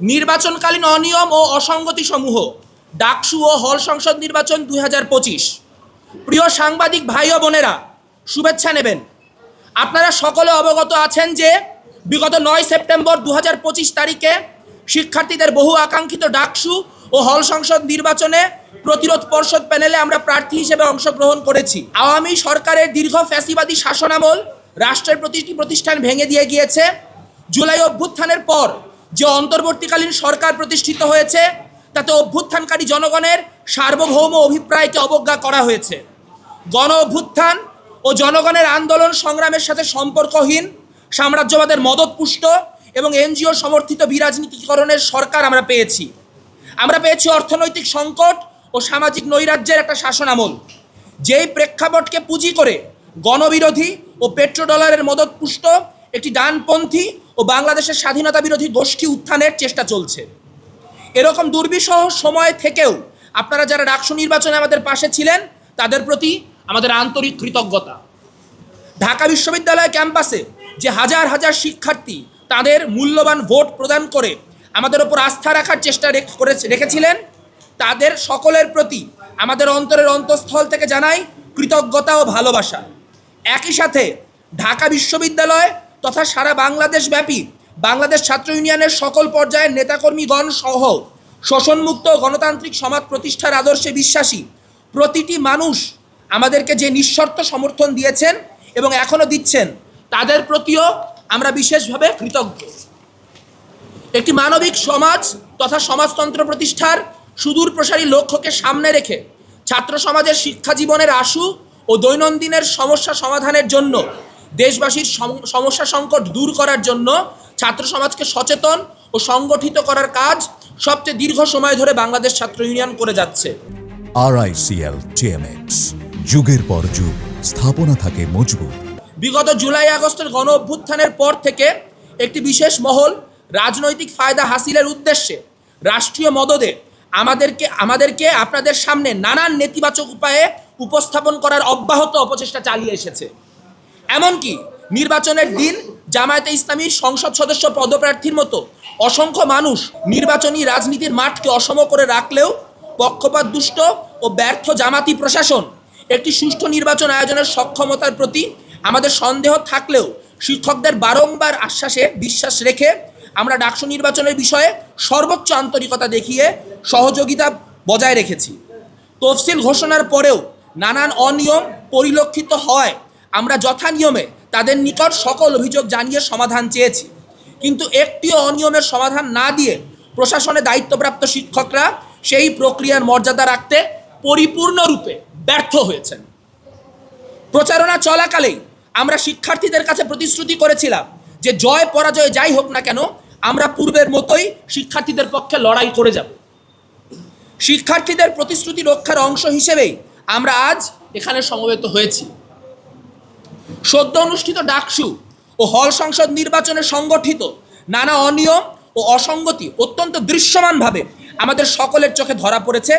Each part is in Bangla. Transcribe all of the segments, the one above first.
নির্বাচনকালীন অনিয়ম ও অসঙ্গতি সমূহ ডাকসু ও হল সংসদ নির্বাচন দুই হাজার পঁচিশ। প্রিয় সাংবাদিক ভাই ও বোনেরা, শুভেচ্ছা নেবেন। আপনারা সকলে অবগত আছেন যে, বিগত নয় সেপ্টেম্বর দু হাজার পঁচিশ তারিখে শিক্ষার্থীদের বহু আকাঙ্ক্ষিত ডাকসু ও হল সংসদ নির্বাচনে প্রতিরোধ পর্ষদ প্যানেলে আমরা প্রার্থী হিসেবে অংশগ্রহণ করেছি। আওয়ামী সরকারের দীর্ঘ ফ্যাসিবাদী শাসনামল রাষ্ট্রের প্রতিটি প্রতিষ্ঠান ভেঙে দিয়ে গিয়েছে। জুলাই অভ্যুত্থানের পর যে অন্তর্বর্তীকালীন সরকার প্রতিষ্ঠিত হয়েছে, তাতে অভ্যুত্থানকারী জনগণের সার্বভৌম অভিপ্রায়কে অবজ্ঞা করা হয়েছে। গণ অভ্যুত্থান ও জনগণের আন্দোলন সংগ্রামের সাথে সম্পর্কহীন, সাম্রাজ্যবাদের মদতপুষ্ট এবং এনজিও সমর্থিত বিরাজনীতিকরণের সরকার আমরা পেয়েছি। আমরা পেয়েছি অর্থনৈতিক সংকট ও সামাজিক নৈরাজ্যের একটা শাসনামল। যেই প্রেক্ষাপটকে পুঁজি করে গণবিরোধী ও পেট্রোডলারের মদতপুষ্ট একটি ডানপন্থী ও বাংলাদেশের স্বাধীনতা বিরোধী গোষ্ঠী উত্থানের চেষ্টা চলছে। এরকম দুর্বিষহ সময় থেকেও আপনারা যারা ডাকসু নির্বাচনে আমাদের পাশে ছিলেন, তাদের প্রতি আমাদের আন্তরিক কৃতজ্ঞতা। ঢাকা বিশ্ববিদ্যালয় ক্যাম্পাসে যে হাজার হাজার শিক্ষার্থী তাদের মূল্যবান ভোট প্রদান করে আমাদের ওপর আস্থা রাখার চেষ্টা রেখেছিলেন, তাদের সকলের প্রতি আমাদের অন্তরের অন্তঃস্থল থেকে জানাই কৃতজ্ঞতা ও ভালোবাসা। একই সাথে ঢাকা বিশ্ববিদ্যালয় তথা সারা বাংলাদেশ ব্যাপী বাংলাদেশ ছাত্র ইউনিয়নের সকল পর্যায়ের নেতাকর্মীগণ সহ শোষণমুক্ত গণতান্ত্রিক সমাজ প্রতিষ্ঠার আদর্শে বিশ্বাসী প্রতিটি মানুষ আমাদেরকে যে নিঃশর্ত সমর্থন দিয়েছেন এবং এখনও দিচ্ছেন, তাদের প্রতিও আমরা বিশেষভাবে কৃতজ্ঞ। একটি মানবিক সমাজ তথা সমাজতন্ত্র প্রতিষ্ঠার সুদূর প্রসারী লক্ষ্যকে সামনে রেখে ছাত্র সমাজের শিক্ষা জীবনের আশু ও দৈনন্দিনের সমস্যা সমাধানের জন্য দেশবাসীর সমস্যা সংকট দূর করার জন্য ছাত্র সমাজকে সচেতন ও সংগঠিত করার কাজ সবচেয়ে দীর্ঘ সময় ধরে বাংলাদেশ ছাত্র ইউনিয়ন করে যাচ্ছে। আরআইসিএল টিএমএক্স যুগের পর যুগ স্থাপনা থাকে মজবুত। বিগত জুলাই আগস্টের গণ অভ্যুত্থানের পর থেকে একটি বিশেষ মহল রাজনৈতিক ফায়দা হাসিলের উদ্দেশ্যে রাষ্ট্রীয় মদদে আমাদেরকে আমাদেরকে আপনাদের সামনে নানান নেতিবাচক উপায়ে উপস্থাপন করার অব্যাহত অপচেষ্টা চালিয়ে এসেছে। এমনকি নির্বাচনের দিন জামায়াতে ইসলামীর সংসদ সদস্য পদপ্রার্থীর মতো অসংখ্য মানুষ নির্বাচনী রাজনীতির মাঠকে অসম করে রাখলেও পক্ষপাত দুষ্ট ও ব্যর্থ জামাতি প্রশাসন একটি সুষ্ঠু নির্বাচন আয়োজনের সক্ষমতার প্রতি আমাদের সন্দেহ থাকলেও শিক্ষকদের বারংবার আশ্বাসে বিশ্বাস রেখে আমরা ডাকসু নির্বাচনের বিষয়ে সর্বোচ্চ আন্তরিকতা দেখিয়ে সহযোগিতা বজায় রেখেছি। তফসিল ঘোষণার পরেও নানান অনিয়ম পরিলক্ষিত হওয়ায় আমরা যথা নিয়মে তাদের নিকট সকল অভিযোগ জানিয়ে সমাধান চেয়েছি। কিন্তু একটিও অনিয়মের সমাধান না দিয়ে প্রশাসনে দায়িত্বপ্রাপ্ত শিক্ষকরা সেই প্রক্রিয়ার মর্যাদা রাখতে পরিপূর্ণরূপে ব্যর্থ হয়েছেন। প্রচারণা চলাকালেই আমরা শিক্ষার্থীদের কাছে প্রতিশ্রুতি করেছিলাম যে জয় পরাজয় যাই হোক না কেন, আমরা পূর্বের মতোই শিক্ষার্থীদের পক্ষে লড়াই করে যাব। শিক্ষার্থীদের প্রতিশ্রুতি রক্ষার অংশ হিসেবেই আমরা আজ এখানে সমবেত হয়েছি। সদ্য অনুষ্ঠিত ডাকসু ও হল সংসদ নির্বাচনে সংগঠিত নানা অনিয়ম ও অসঙ্গতি অত্যন্ত দৃশ্যমানভাবে আমাদের সকলের চোখে ধরা পড়েছে,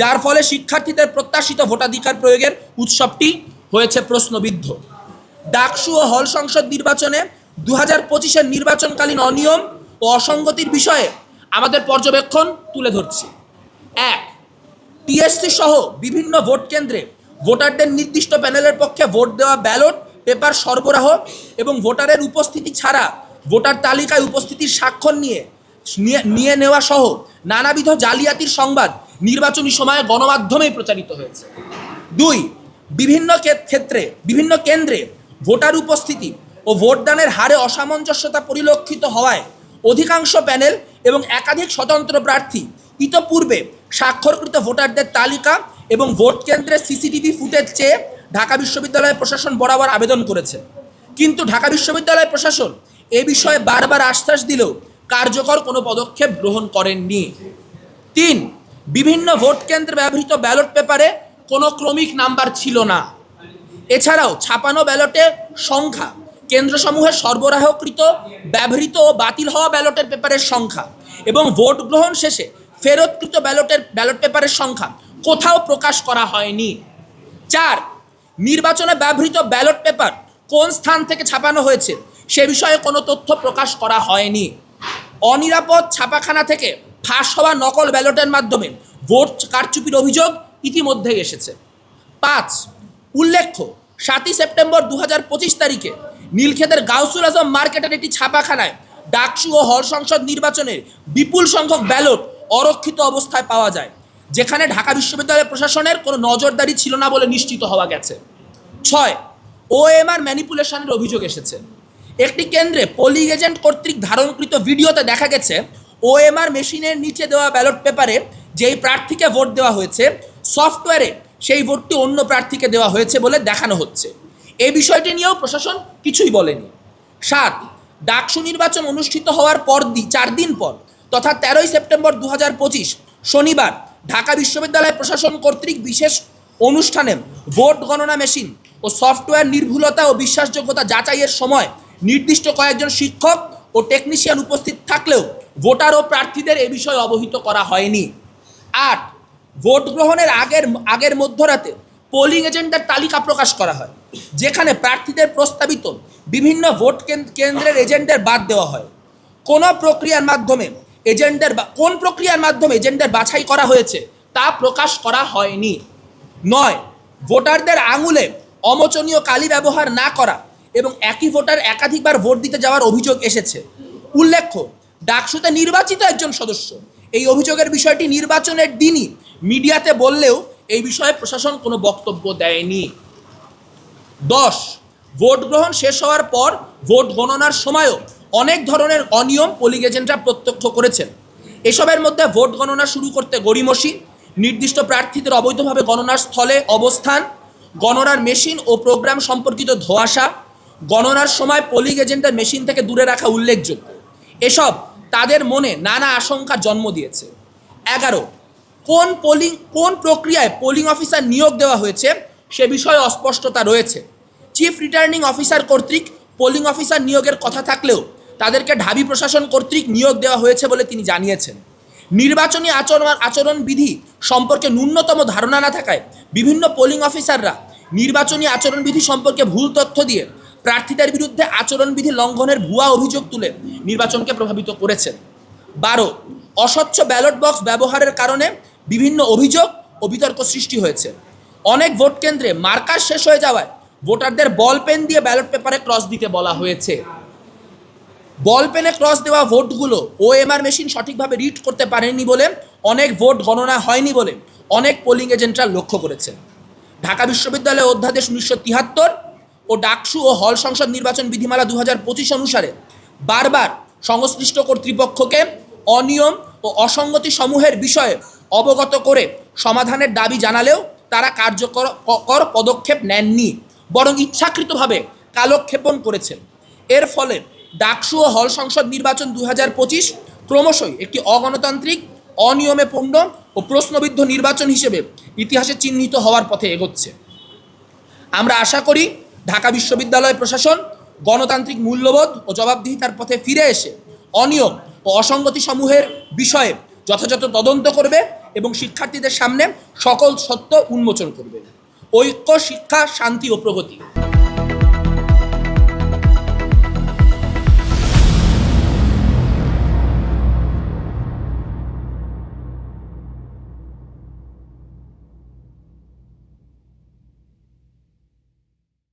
যার ফলে শিক্ষার্থীদের প্রত্যাশিত ভোটাধিকার প্রয়োগের উৎসবটি হয়েছে প্রশ্নবিদ্ধ। ডাকসু ও হল সংসদ নির্বাচনে দু হাজার পঁচিশের নির্বাচনকালীন অনিয়ম ও অসঙ্গতির বিষয়ে আমাদের পর্যবেক্ষণ তুলে ধরছি। এক, টিএসসি সহ বিভিন্ন ভোট কেন্দ্রে ভোটারদের নির্দিষ্ট প্যানেলের পক্ষে ভোট দেওয়া ব্যালট পেপার সরবরাহ এবং ভোটারের উপস্থিতি ছাড়া ভোটার তালিকায় উপস্থিতির স্বাক্ষর নিয়ে, নিয়ে- নেওয়া সহ নানাবিধ জালিয়াতির সংবাদ নির্বাচনী সময়ে গণমাধ্যমেই প্রচারিত হয়েছে। দুই, বিভিন্ন ক্ষেত্রে, বিভিন্ন কেন্দ্রে ভোটার উপস্থিতি ও ভোটদানের হারে অসামঞ্জস্যতা পরিলক্ষিত হওয়ায় অধিকাংশ প্যানেল এবং একাধিক স্বতন্ত্র প্রার্থী ইতপূর্বে স্বাক্ষরকৃত ভোটারদের তালিকা এবং ভোট কেন্দ্রের সিসিটিভি ফুটেজ চেয়ে ঢাকা বিশ্ববিদ্যালয় প্রশাসন বরাবর আবেদন করেছে। কিন্তু ঢাকা বিশ্ববিদ্যালয় প্রশাসন এ বিষয়ে বারবার আশ্বাস দিলেও কার্যকর কোনো পদক্ষেপ গ্রহণ করেননি। তিন, বিভিন্ন ভোট কেন্দ্রে ব্যবহৃত ব্যালট পেপারে কোনো ক্রমিক নাম্বার ছিল না। এছাড়াও ছাপানো ব্যালটে সংখ্যা, কেন্দ্রসমূহে সরবরাহকৃত, ব্যবহৃত ও বাতিল হওয়া ব্যালটের পেপারের সংখ্যা এবং ভোট গ্রহণ শেষে ফেরতকৃত ব্যালটের, ব্যালট পেপারের সংখ্যা কোথাও প্রকাশ করা হয়নি। চার নির্বাচনে ব্যবহৃত ব্যালট পেপার কোন স্থান থেকে ছাপানো হয়েছে সে বিষয়ে কোনো তথ্য প্রকাশ করা হয়নি। অনিরাপদ ছাপাখানা থেকে ফাঁস হওয়া নকল ব্যালটের মাধ্যমে ভোট কারচুপির অভিযোগ ইতিমধ্যেই এসেছে। পাঁচ, উল্লেখ্য, সাতই সেপ্টেম্বর দু হাজার পঁচিশ তারিখে নীলক্ষেতের গাউসুল আজম মার্কেটের একটি ছাপাখানায় ডাকসু ও হর সংসদ নির্বাচনের বিপুল সংখ্যক ব্যালট অরক্ষিত অবস্থায় পাওয়া যায়, যেখানে ঢাকা বিশ্ববিদ্যালয় প্রশাসনের কোনো নজরদারি ছিল না বলে নিশ্চিত হওয়া গেছে। ছয় ওএমআর ম্যানিপুলেশনের অভিযোগ এসেছে। একটি কেন্দ্রে পোলিং এজেন্ট কর্তৃক ধারণকৃত ভিডিওতে দেখা গেছে ওএমআর মেশিনের নিচে দেওয়া ব্যালট পেপারে যেই প্রার্থীকে ভোট দেওয়া হয়েছে সফটওয়্যারে সেই ভোটটি অন্য প্রার্থীকে দেওয়া হয়েছে বলে দেখানো হচ্ছে। এই বিষয়টি নিয়েও প্রশাসন কিছুই বলেনি। সাত, ডাকসু নির্বাচন অনুষ্ঠিত হওয়ার পর চার দিন পর তথা তেরোই সেপ্টেম্বর দু শনিবার ঢাকা বিশ্ববিদ্যালয় প্রশাসন কর্তৃক বিশেষ অনুষ্ঠানে ভোট গণনা মেশিন ও সফটওয়্যার নির্ভুলতা ও বিশ্বাসযোগ্যতা যাচাইয়ের সময় নির্দিষ্ট কয়েকজন শিক্ষক ও টেকনিশিয়ান উপস্থিত থাকলেও ভোটার ও প্রার্থীদের এ বিষয়ে অবহিত করা হয়নি। আট, ভোট গ্রহণের আগের আগের মধ্যরাতে পোলিং এজেন্টের তালিকা প্রকাশ করা হয়, যেখানে প্রার্থীদের প্রস্তাবিত বিভিন্ন ভোট কেন- কেন্দ্রের এজেন্টের বাদ দেওয়া হয়। কোন প্রক্রিয়ার মাধ্যমে এজেন্টের কোন প্রক্রিয়ার মাধ্যমে এজেন্টের বাছাই করা হয়েছে তা প্রকাশ করা হয়নি। নয়, ভোটারদের আঙুলে অমোচনীয় কালি ব্যবহার না করা এবং একই ভোটার একাধিকবার ভোট দিতে যাওয়ার অভিযোগ এসেছে। উল্লেখ্য, ডাকসুতে নির্বাচিত একজন সদস্য। এই অভিযোগের বিষয়টি নির্বাচনের দিনই মিডিয়াতে বললেও এই বিষয়ে প্রশাসন কোনো বক্তব্য দেয়নি। দশ, ভোট গ্রহণ শেষ হওয়ার পর ভোট গণনার সময়ও অনেক ধরনের অনিয়ম পোলিং এজেন্টরা প্রত্যক্ষ করেছেন। এসবের মধ্যে ভোট গণনা শুরু করতে গড়িমসি, নির্দিষ্ট প্রার্থীদের অবৈধভাবে গণনার স্থলে অবস্থান গণনার মেশিন ও প্রোগ্রাম সম্পর্কিত ধোঁয়াশা, গণনার সময় পোলিং এজেন্টের মেশিন থেকে দূরে রাখা উল্লেখযোগ্য। এসব তাদের মনে নানা আশঙ্কা জন্ম দিয়েছে। এগারো, কোন পোলিং, কোন প্রক্রিয়ায় পোলিং অফিসার নিয়োগ দেওয়া হয়েছে সে বিষয়ে অস্পষ্টতা রয়েছে। চিফ রিটার্নিং অফিসার কর্তৃক পোলিং অফিসার নিয়োগের কথা থাকলেও তাদেরকে ঢাবি প্রশাসন কর্তৃক নিয়োগ দেওয়া হয়েছে বলে তিনি জানিয়েছেন। নির্বাচনী আচরণ, আচরণবিধি সম্পর্কে ন্যূনতম ধারণা না থাকায় বিভিন্ন পোলিং অফিসাররা নির্বাচনী আচরণবিধি সম্পর্কে ভুল তথ্য দিয়ে প্রার্থীদের বিরুদ্ধে আচরণবিধি লঙ্ঘনের ভুয়া অভিযোগ তুলে নির্বাচনকে প্রভাবিত করেছেন। বারো, অস্বচ্ছ ব্যালট বক্স ব্যবহারের কারণে বিভিন্ন অভিযোগ ও বিতর্ক সৃষ্টি হয়েছে। অনেক ভোট কেন্দ্রে মার্কার শেষ হয়ে যাওয়ায় ভোটারদের বল পেন দিয়ে ব্যালট পেপারে ক্রস দিতে বলা হয়েছে। বল পেনে ক্রস দেওয়া ভোটগুলো ওএমআর মেশিন সঠিকভাবে রিড করতে পারেনি বলে অনেক ভোট গণনা হয়নি বলে অনেক পোলিং এজেন্টরা লক্ষ্য করেছেন। ঢাকা বিশ্ববিদ্যালয় অধ্যাদেশ উনিশশো তিয়াত্তর ও ডাকসু ও হল সংসদ নির্বাচন বিধিমালা দু হাজার পঁচিশ অনুসারে বারবার সংশ্লিষ্ট কর্তৃপক্ষকে অনিয়ম ও অসঙ্গতি সমূহের বিষয়ে অবগত করে সমাধানের দাবি জানালেও তারা কার্যকর কর পদক্ষেপ নেননি, বরং ইচ্ছাকৃতভাবে কালক্ষেপণ করেছেন। এর ফলে ডাকসু ও হল সংসদ নির্বাচন দু হাজার পঁচিশ ক্রমশই একটি অগণতান্ত্রিক অনিয়মে পণ্য ও প্রশ্নবিদ্ধ নির্বাচন হিসেবে ইতিহাসে চিহ্নিত হওয়ার পথে এগোচ্ছে। আমরা আশা করি ঢাকা বিশ্ববিদ্যালয় প্রশাসন গণতান্ত্রিক মূল্যবোধ ও জবাবদিহিতার পথে ফিরে এসে অনিয়ম ও অসঙ্গতি সমূহের বিষয়ে যথাযথ তদন্ত করবে এবং শিক্ষার্থীদের সামনে সকল সত্য উন্মোচন করবে। ঐক্য, শিক্ষা, শান্তি ও প্রগতি।